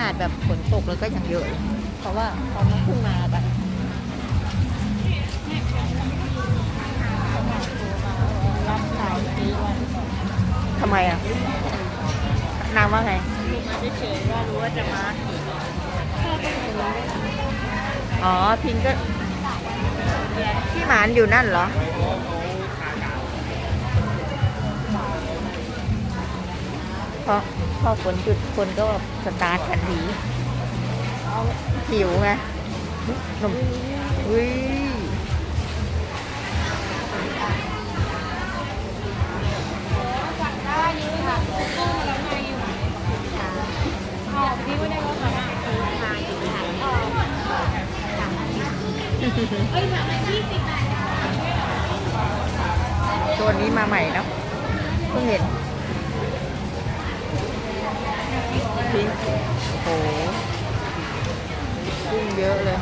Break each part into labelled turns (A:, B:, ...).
A: นาดแบบฝนตกแล้วก็ยังเยอะ เพราะว่าเขามาเพิ่งมากัน
B: รับสายฟรีวัน
A: ทำไมอะ นางว่าไง
B: มาเฉยๆว่ารู้ว่าจะมา
A: อ๋อ พิงก็พี่หมานอยู่นั่นเหรอพอ พอฝนหยุดคนก็สตาร์ททันทีหิวไงหนมอุ้ย
B: ได้ยืนค่ะตู้แล้วไงอยู่อ๋อพี่ว่าได้ว่ามาซื้อมาอยู่ไหนอ๋อเอ้ยถามอะไรพี่สิบ
A: โซนนี้มาใหม่เนาะเพิ่งเห็น พริกโอ้โหกุ้งเยอะเลย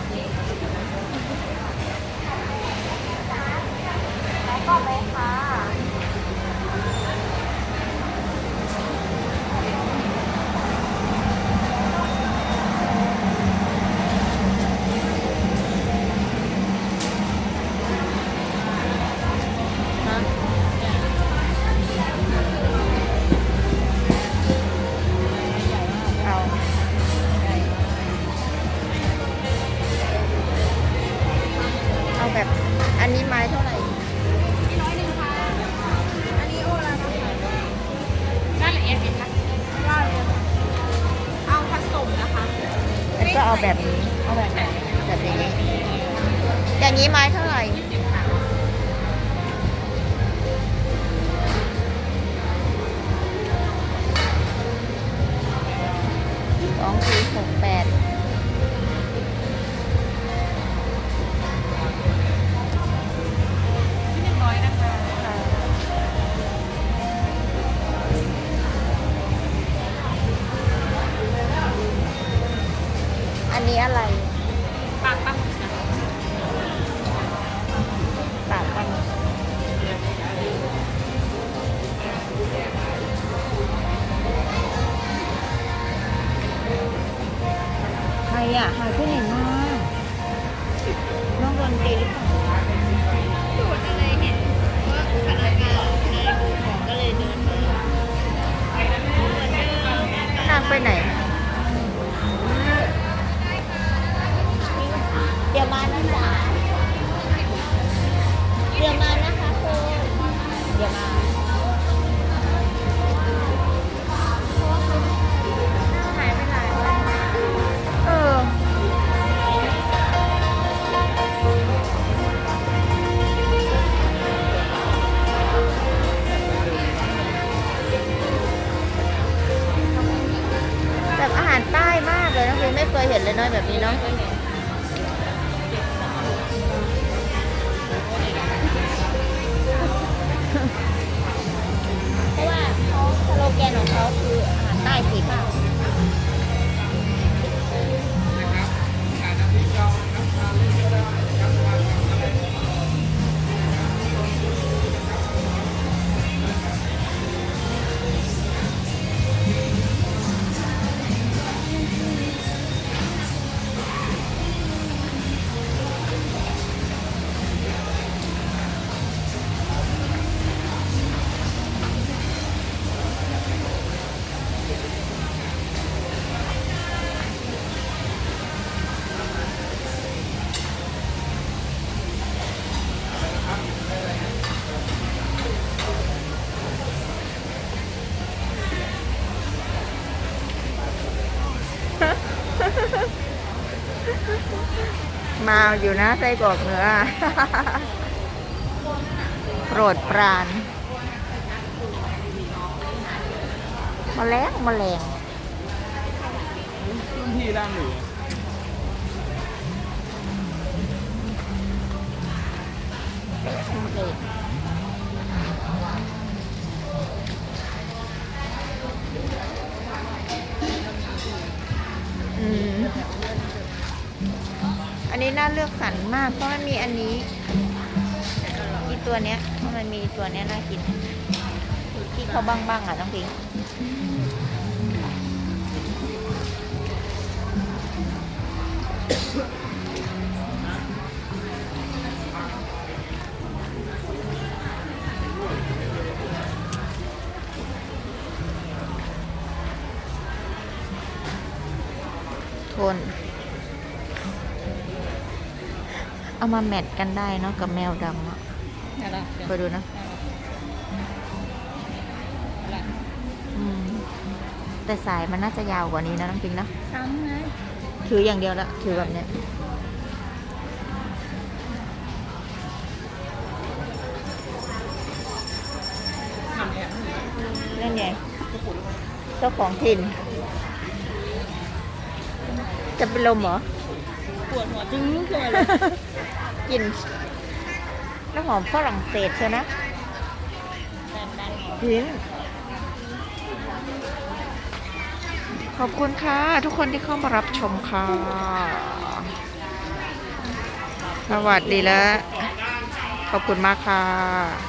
A: เอาแบบนี้ เอาแบบ
B: ไหน
A: แบบอย่างนี้ อย่างนี้ไม้เท่าไหร่
B: นี้อะ
A: ไร
B: ปากปลาหมึกนะคะ
A: ปากมันใครอะหายไปไหน เล
B: ยน้
A: องพิมไม่เคยเห็นเลยเน้อยแบบนี้เนาะเพราะว่าเขาสโลแกนของเขาคืออาหารใต้สีขาว มาอยู่นะไส้กรอกเนื้อโปรดปรานมแมลงแมลง
C: รุ่นพี่ด้านหรือ
A: อื นนี้น่าเลือกสรรมาก เพราะมันมีอันนี้อีตัวเนี้ยเพราะมันมีตัวเนี้ยน่ากิน ที่เขาบ้างๆอะน้องพิงโทน เอามาแมทกันได้เนาะกับแมวดำอะ
B: นี่แหละ
A: ไปดูนะอืมแต่สายมันน่าจะยาวกว่านี้นะน้องปิงนะ
B: ทำไง
A: ถืออย่างเดียวละถือแบบเนี้ย
B: ทำเนี่ย
A: นั่นไงเจ้าของถิ่น จะเป็นลมเหรอ
B: ปวดหัวจึ้งขึ้นมาเลย
A: กลิ่นน้ำหอมฝรั่งเศสใช่ไหม
B: แบนแบน
A: พินขอบคุณค่ะ ทุกคนที่เข้ามารับชมค่ะ สวัสดีแล้วขอบคุณมากค่ะ